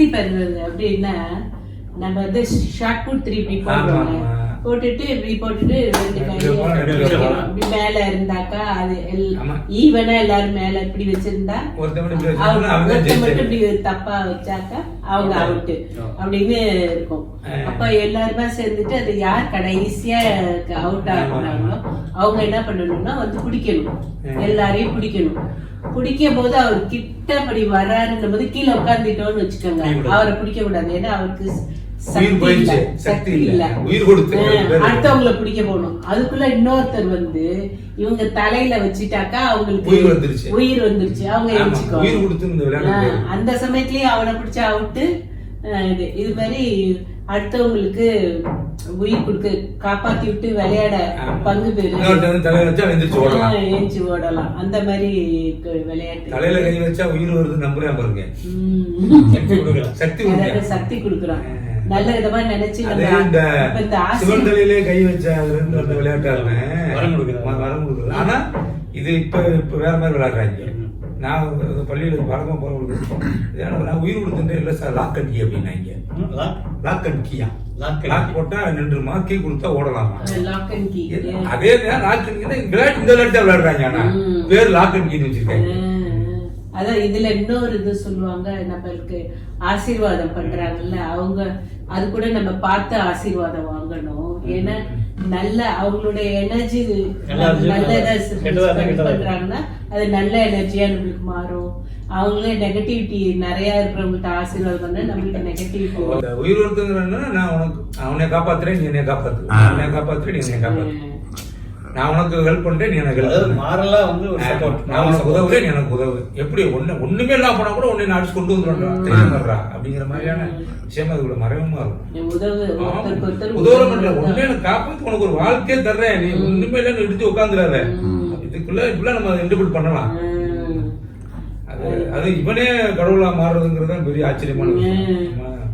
சக்தி பெறுறது அப்படின்னா நம்ம வந்து ஷார்ட் புட் த்ரீ இப்படி போடுறோம் போட்டுட்டு இப்படி போட்டுட்டு ரெண்டு கையை இப்படி போனா ரெண்டு கையை வைக்கணும். இப்படி மேல இருந்தாக்கா அது ஆமா. ஈவனா எல்லாரும் மேல இப்படி வச்சிருந்தா மட்டும் இப்படி தப்பா வச்சாக்கா அவங்க அவுட்டு அப்படின்னு இருக்கும். அப்ப எல்லாருமே சேர்ந்துட்டு அது யார் கடைசியா அவுட் ஆகுறாங்களோ அவங்க என்ன பண்ணணும்னா வந்து பிடிக்கணும் எல்லாரையும் பிடிக்கணும் பிடிக்கும் போது அவர் கிட்டபடி வராருன்னும் போது கீழே உட்காந்துட்டோம்னு வச்சுக்கோங்க அவரை பிடிக்க கூடாது. ஏன்னா அவருக்கு உயிர் போயிடுச்சு. சக்தி இல்ல. கொடுத்து. அடுத்தவங்கள பிடிக்க போகணும். அதுக்குள்ள இன்னொருத்தர் வந்து இவங்க தலையில வச்சுட்டாக்கா அவங்களுக்கு உயிர் வந்துருச்சு. உயிர் வந்துருச்சு. அவங்க ஆமா, எரிச்சுக்கோ உயிர் கொடுத்து. அந்த சமயத்திலேயே அவனை பிடிச்ச அவுட்டு. இது இது மாதிரி அடுத்தவங்களுக்கு உயிர் கொடுக்க காப்பாத்தி விட்டு விளையாட பங்கு ஓடலாம். ஏஞ்சி ஓடலாம். அந்த மாதிரி விளையாட்டு. தலையில கை வச்சா உயிர் வருது நம்புறேன் பாருங்க. சக்தி கொடுக்கலாம். நல்ல விதமா நினைச்சு அதே நம்ம இந்த இப்ப இந்த ஆசை சிவன் தலையிலே கை வச்ச அதுல இருந்து அந்த விளையாட்டாருன்னு வரம் ஆனா இது இப்ப இப்ப வேற மாதிரி விளையாடுறாங்க. நான் பள்ளியில பழக்கமா போறவங்களுக்கு நான் உயிர் கொடுத்துட்டேன். இல்ல சார் லாக் அண்ட் கீ அப்படின்னாங்க. லாக் அண்ட் கீயா லாக். போட்டா நின்றுமா? கீ கொடுத்தா ஓடலாமா? அதே லாக் அண்ட் கீ விளையாட்டு இந்த விளையாட்டு விளையாடுறாங்க. ஆனா. பேர் லாக் அண்ட் கீன்னு வச்சிருக்காங்க. அதான் இதுல இன்னொரு இது சொல்லுவாங்க நம்மளுக்கு ஆசீர்வாதம் பண்றாங்கல்ல அவங்க அது கூட நம்ம பார்த்து ஆசீர்வாதம் வாங்கணும். ஏன்னா நல்ல அவங்களுடைய எனர்ஜி நல்ல நல்லதா பண்றாங்கன்னா அது நல்ல எனர்ஜியா நம்மளுக்கு மாறும். அவங்களே நெகட்டிவிட்டி நிறைய இருக்கிறவங்கள்ட்ட ஆசீர்வாதம் பண்ணா நம்மளுக்கு நெகட்டிவிட்டி அந்த உயிர் ஒருத்தங்கிறன்னா நான் உனக்கு அவனை காப்பாத்துறேன் நீ என்னை காப்பாத்து. அவனை காப்பாத்துறேன் நீ என்னை காப்பாத்து. நான் உனக்கு ஹெல்ப் பண்றேன் நீ எனக்கு ஹெல்ப் அதாவது பண்ணு. மாறலா வந்து ஒரு சப்போர்ட் நான் உனக்கு உதவுறேன் நீ எனக்கு உதவு. எப்படி? ஒண்ணு ஒண்ணுமே இல்லாம போனா கூட உன்னை நான் அடிச்சு கொண்டு வந்துடுறா தெரியுமாடுறா அப்படிங்கிற மாதிரியான விஷயம் அதுக்குள்ள மறைமுகமா இருக்கும். உதவுற மட்டும் ஒண்ணு எனக்கு காப்பாத்து உனக்கு ஒரு வாழ்க்கையே தர்றேன். நீ ஒண்ணுமே இல்லைன்னு இடிச்சு உட்காந்துடாத இதுக்குள்ள இப்படிலாம் நம்ம இன்டர்பிரட் பண்ணலாம். அது அது இவனே கடவுளா மாறுறதுங்கிறது தான் பெரிய ஆச்சரியமான விஷயம்.